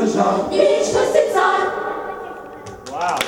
лежав. Вічності цар. Вау!